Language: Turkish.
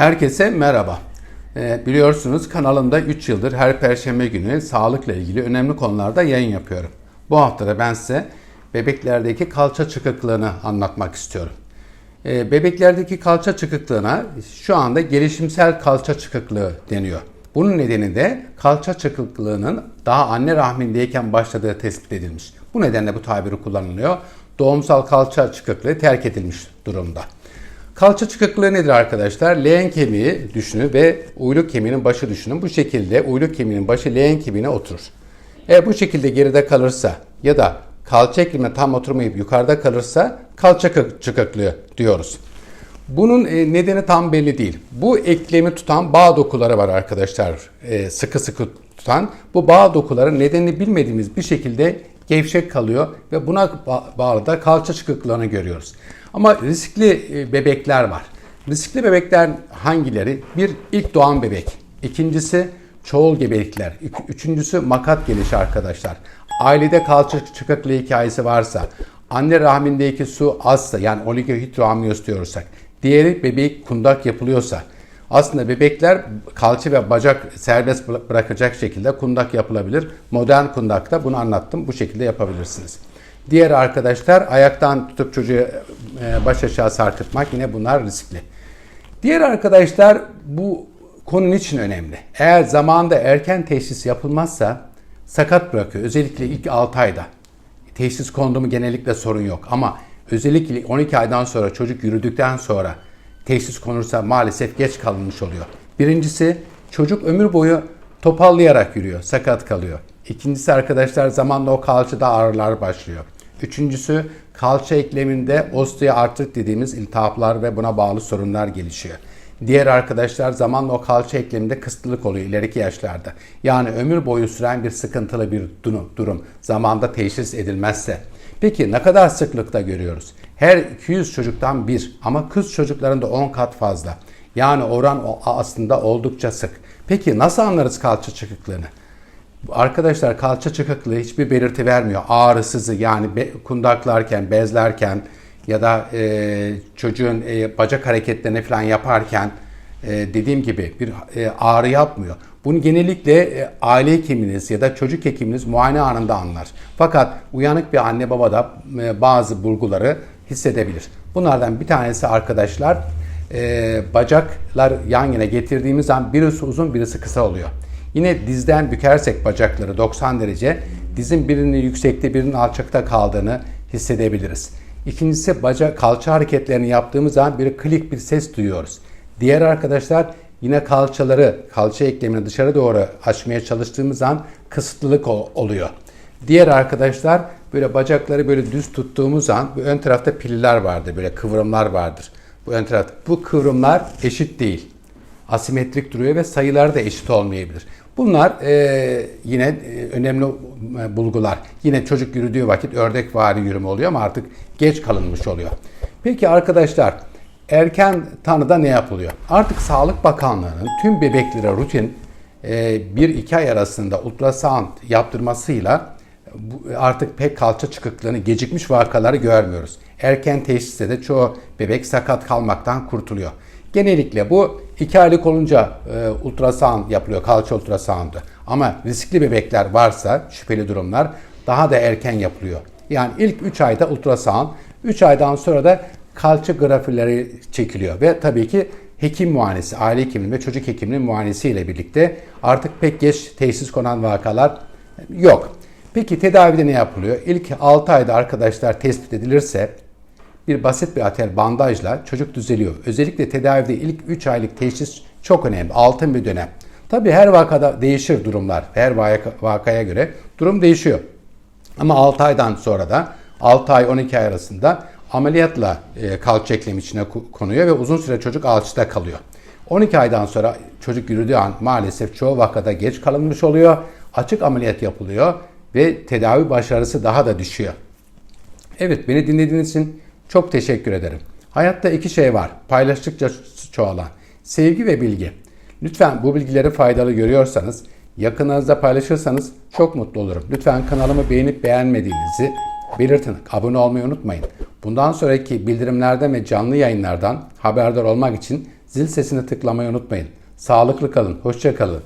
Herkese merhaba. Ee, biliyorsunuz kanalımda 3 yıldır her perşembe günü sağlıkla ilgili önemli konularda yayın yapıyorum. Bu hafta da ben size bebeklerdeki kalça çıkıklığını anlatmak istiyorum. Ee, bebeklerdeki kalça çıkıklığına şu anda gelişimsel kalça çıkıklığı deniyor. Bunun nedeni de kalça çıkıklığının daha anne rahmindeyken başladığı tespit edilmiş. Bu nedenle bu tabiri kullanılıyor. Doğumsal kalça çıkıklığı terk edilmiş durumda. Kalça çıkıklığı nedir arkadaşlar? Leğen kemiği düşünün ve uyluk kemiğinin başı düşünün. Bu şekilde uyluk kemiğinin başı leğen kemiğine oturur. Eğer bu şekilde geride kalırsa ya da kalça eklemine tam oturmayıp yukarıda kalırsa kalça çıkıklığı diyoruz. Bunun e, nedeni tam belli değil. Bu eklemi tutan bağ dokuları var arkadaşlar. E, sıkı sıkı tutan. Bu bağ dokuları nedenini bilmediğimiz bir şekilde gevşek kalıyor ve buna bağlı da kalça çıkıklığını görüyoruz. Ama riskli e, bebekler var. Riskli bebekler hangileri? Bir ilk doğan bebek. İkincisi çoğul gebelikler. Üçüncüsü makat gelişi arkadaşlar. Ailede kalça çıkıklığı hikayesi varsa, anne rahmindeki su azsa yani oligohidroamnios diyorsak, diğeri bebeği kundak yapılıyorsa, aslında bebekler kalça ve bacak serbest bırakacak şekilde kundak yapılabilir. Modern kundakta bunu anlattım. Bu şekilde yapabilirsiniz. Diğer arkadaşlar ayaktan tutup çocuğu e, baş aşağı sarkıtmak yine bunlar riskli. Diğer arkadaşlar bu konun için önemli. Eğer zamanında erken teşhis yapılmazsa sakat bırakıyor. Özellikle ilk 6 ayda. Teşhis kondu genellikle sorun yok ama özellikle 12 aydan sonra çocuk yürüdükten sonra teşhis konursa maalesef geç kalınmış oluyor. Birincisi çocuk ömür boyu topallayarak yürüyor, sakat kalıyor. İkincisi arkadaşlar zamanla o kalçada ağrılar başlıyor. Üçüncüsü kalça ekleminde osteoartrit dediğimiz iltihaplar ve buna bağlı sorunlar gelişiyor. Diğer arkadaşlar zamanla o kalça ekleminde kısıtlılık oluyor ileriki yaşlarda. Yani ömür boyu süren bir sıkıntılı bir durum zamanda teşhis edilmezse. Peki ne kadar sıklıkta görüyoruz? Her 200 çocuktan bir ama kız çocuklarında 10 kat fazla. Yani oran aslında oldukça sık. Peki nasıl anlarız kalça çıkıklığını? Arkadaşlar kalça çıkıklığı hiçbir belirti vermiyor. Ağrısızı yani be, kundaklarken, bezlerken ya da e, çocuğun e, bacak hareketlerini falan yaparken e, dediğim gibi bir e, ağrı yapmıyor. Bunu genellikle e, aile hekiminiz ya da çocuk hekiminiz muayene anında anlar. Fakat uyanık bir anne baba da e, bazı bulguları hissedebilir. Bunlardan bir tanesi arkadaşlar e, bacaklar yan yana getirdiğimiz zaman birisi uzun birisi kısa oluyor. Yine dizden bükersek bacakları 90 derece dizin birinin yüksekte birinin alçakta kaldığını hissedebiliriz. İkincisi bacak kalça hareketlerini yaptığımız zaman bir klik bir ses duyuyoruz. Diğer arkadaşlar yine kalçaları, kalça eklemini dışarı doğru açmaya çalıştığımız zaman kısıtlılık oluyor. Diğer arkadaşlar böyle bacakları böyle düz tuttuğumuz zaman bu ön tarafta piller vardır, böyle kıvrımlar vardır. Bu ön tarafta. Bu kıvrımlar eşit değil. Asimetrik duruyor ve sayılar da eşit olmayabilir. Bunlar e, yine e, önemli e, bulgular. Yine çocuk yürüdüğü vakit ördek vari yürüme oluyor ama artık geç kalınmış oluyor. Peki arkadaşlar erken tanıda ne yapılıyor? Artık Sağlık Bakanlığı'nın tüm bebeklere rutin e, 1-2 ay arasında ultrasound yaptırmasıyla artık pek kalça çıkıklığını gecikmiş vakaları görmüyoruz. Erken teşhiste de çoğu bebek sakat kalmaktan kurtuluyor. Genellikle bu 2 aylık olunca e, ultrasound yapılıyor, kalça ultrasoundu. Ama riskli bebekler varsa, şüpheli durumlar daha da erken yapılıyor. Yani ilk 3 ayda ultrasound, 3 aydan sonra da kalça grafileri çekiliyor ve tabii ki hekim muayenesi, aile hekiminin ve çocuk hekiminin muayenesi ile birlikte artık pek geç teşhis konan vakalar yok. Peki tedavide ne yapılıyor? İlk 6 ayda arkadaşlar tespit edilirse bir basit bir atel bandajla çocuk düzeliyor. Özellikle tedavide ilk 3 aylık teşhis çok önemli. Altın bir dönem. Tabii her vakada değişir durumlar. Her vakaya göre durum değişiyor. Ama 6 aydan sonra da 6 ay 12 ay arasında ameliyatla e, kalça eklemi içine konuyor ve uzun süre çocuk alçıda kalıyor. 12 aydan sonra çocuk yürüdüğü an maalesef çoğu vakada geç kalınmış oluyor. Açık ameliyat yapılıyor ve tedavi başarısı daha da düşüyor. Evet beni dinlediğiniz için çok teşekkür ederim. Hayatta iki şey var. Paylaştıkça çoğalan. Sevgi ve bilgi. Lütfen bu bilgileri faydalı görüyorsanız, yakınlarınızda paylaşırsanız çok mutlu olurum. Lütfen kanalımı beğenip beğenmediğinizi belirtin. Abone olmayı unutmayın. Bundan sonraki bildirimlerden ve canlı yayınlardan haberdar olmak için Zil sesini tıklamayı unutmayın. Sağlıklı kalın, hoşça kalın.